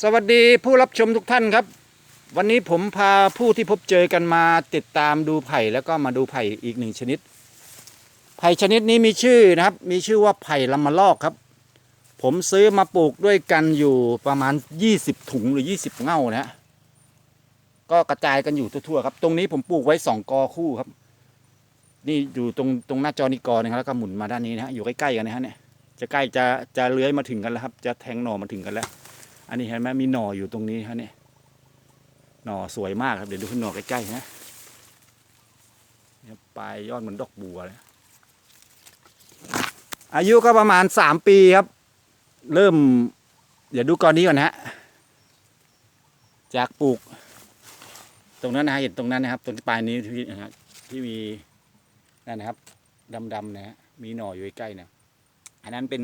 สวัสดีผู้รับชมทุกท่านครับ วันนี้ผมพาผู้ที่พบเจอกันมาติดตามดูไผ่แล้วก็มาดูไผ่อีกหนึ่งชนิด ไผ่ชนิดนี้มีชื่อนะครับ มีชื่อว่าไผ่ลำมะลอกครับ ผมซื้อมาปลูกด้วยกันอยู่ประมาณ 20 ถุงหรือ 20 เง่านะฮะก็กระจายกันอยู่ทั่วๆครับ ตรงนี้ผมปลูกไว้สองกอคู่ครับ นี่อยู่ตรงตรงหน้าจอนี่กอนึงครับแล้วก็หมุนมาด้านนี้นะฮะอยู่ใกล้ๆกันนะฮะเนี่ยจะใกล้จะจะเลื้อยมาถึงกันแล้วครับ จะแทงหน่อมาถึงกันแล้ว อันนี้เห็นไหมมีหน่ออยู่ตรงนี้ฮะเนี่ยหน่อสวยมากครับเดี๋ยวดูหน่อใกล้ๆนะเนี่ยปลายยอดเหมือนดอกบัวเลยอายุก็ประมาณสามปีครับ เริ่ม เดี๋ยวดูก่อนนี้ก่อนนะฮะจากปลูก ตรงนั้นนะเห็นตรงนั้นนะครับ ตรงปลายนี้ที่นะฮะที่มีนั่นนะครับดำๆนะฮะมีหน่ออยู่ใกล้ๆนะอันนั้นเป็น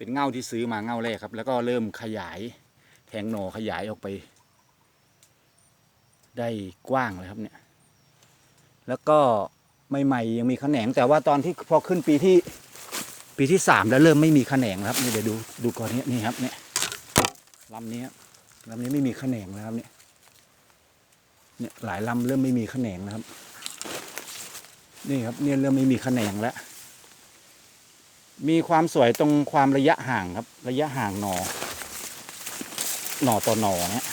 เป็นเง่าที่ซื้อมาเง่าแรกครับ แล้วก็เริ่มขยายแทงหน่อขยายออกไป ได้กว้างเลยครับเนี่ย แล้วก็ใหม่ๆยังมีแขนง แต่ว่าตอนที่พอขึ้นปีที่ปีที่สามแล้วเริ่มไม่มีแขนงครับนี่เดี๋ยวดูดูก่อนนี้นี่ครับเนี่ยลำนี้ลำนี้ไม่มีแขนงแล้วครับเนี่ยเนี่ยหลายลำเริ่มไม่มีแขนงนะครับ นี่ครับเนี่ยเริ่มไม่มีแขนงแล้ว มีความสวยตรงความระยะห่างครับ ระยะห่างหนอ หน่อต่อหน่อเนี่ย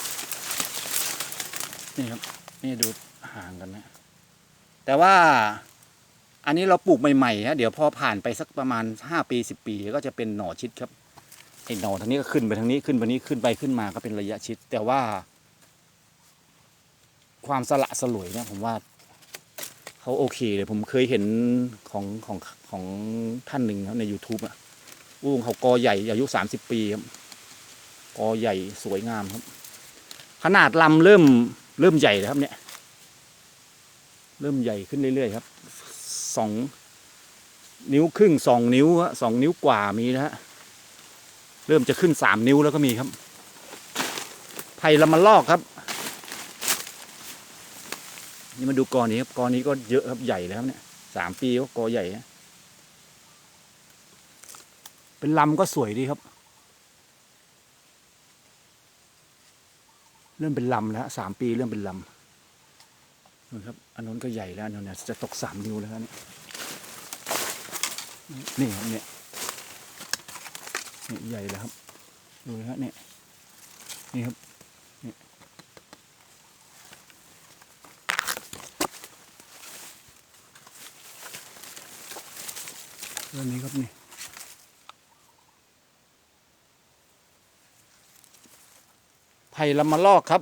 นี่ครับนี่ดูห่างกันนะแต่ว่าอันนี้เราปลูกใหม่ๆฮะเดี๋ยวพอผ่านไปสักประมาณห้าปีสิบปี ก็จะเป็นหน่อชิดครับไอ้หน่อทางนี้ก็ขึ้นไปทางนี้ขึ้นไปนี้ขึ้นไปขึ้นมาก็เป็นระยะชิด แต่ว่า ความสละสลวยเนี่ยผมว่า เขาโอเคเลยผมเคยเห็นของของของท่านหนึ่งครับใน YouTube อะอู้เขากอใหญ่อายุสามสิบปีครับกอใหญ่สวยงามครับ ขนาดลำเริ่มเริ่มใหญ่แล้วครับ เนี่ย เริ่มใหญ่ขึ้นเรื่อยๆครับสองนิ้วครึ่งสองนิ้วฮะสองนิ้วกว่ามีนะฮะเริ่มจะขึ้นสามนิ้วแล้วก็มีครับไผ่ละมันลอกครับ นี่มาดูกอนี้ครับกอนี้ก็เยอะครับใหญ่แล้วครับเนี่ยสามปีก็กอใหญ่เป็นลำก็สวยดีครับ เริ่มเป็นลำแล้วสามปีเริ่มเป็นลำนะครับอันนู้นก็ใหญ่แล้วอันนู้นเนี่ยจะตกสามนิ้วแล้วครับนี่นี่ครับเนี่ยนี่ใหญ่แล้วครับดูนะฮะเนี่ยนี่ครับ เรื่องนี้ครับนี่ไผ่ละมาลอกครับ